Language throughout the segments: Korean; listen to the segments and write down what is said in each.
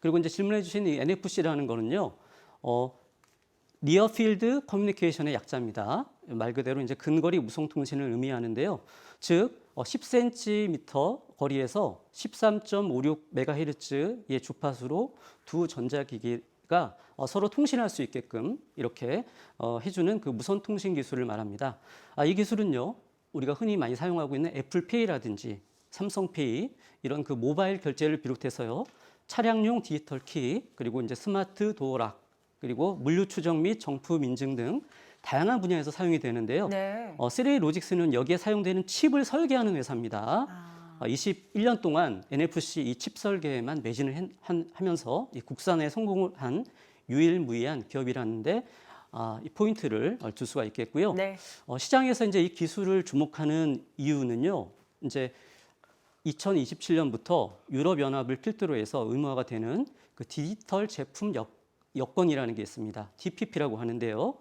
그리고 이제 질문해 주신 이 NFC라는 거는요. 어, 니어 필드 커뮤니케이션의 약자입니다. 말 그대로 이제 근거리 무송 통신을 의미하는데요. 즉 어, 10cm 거리에서 13.56MHz의 주파수로 두 전자기기가 어, 서로 통신할 수 있게끔 이렇게 어, 해주는 그 무선 통신 기술을 말합니다. 아, 이 기술은요, 우리가 흔히 많이 사용하고 있는 애플페이라든지 삼성페이 이런 그 모바일 결제를 비롯해서요, 차량용 디지털 키 그리고 이제 스마트 도어락 그리고 물류 추적 및 정품 인증 등 다양한 분야에서 사용이 되는데요. 네. 어, 3A 로직스는 여기에 사용되는 칩을 설계하는 회사입니다. 아, 어, 21년 동안 NFC 이 칩 설계에만 매진을 한- 한- 하면서 이 국산에 성공을 한 유일무이한 기업이라는데 아, 이 포인트를 어, 줄 수가 있겠고요. 네. 어, 시장에서 이제 이 기술을 주목하는 이유는요. 이제 2027년부터 유럽 연합을 필두로 해서 의무화가 되는 그 디지털 제품 여, 여건이라는 게 있습니다. DPP라고 하는데요.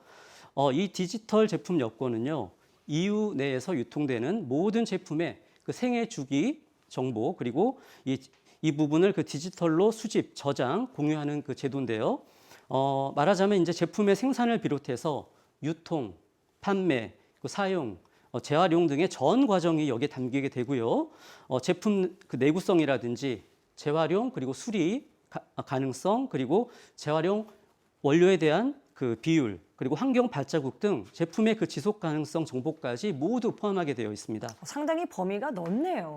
어, 이 디지털 제품 여건은요. EU 내에서 유통되는 모든 제품의 그 생애 주기 정보 그리고 이, 이 부분을 그 디지털로 수집, 저장, 공유하는 그 제도인데요. 어, 말하자면 이제 제품의 생산을 비롯해서 유통, 판매, 그 사용, 어, 재활용 등의 전 과정이 여기에 담기게 되고요. 어, 제품 그 내구성이라든지 재활용 그리고 수리 가, 가능성 그리고 재활용 원료에 대한 그 비율 그리고 환경 발자국 등 제품의 그 지속 가능성 정보까지 모두 포함하게 되어 있습니다. 상당히 범위가 넓네요.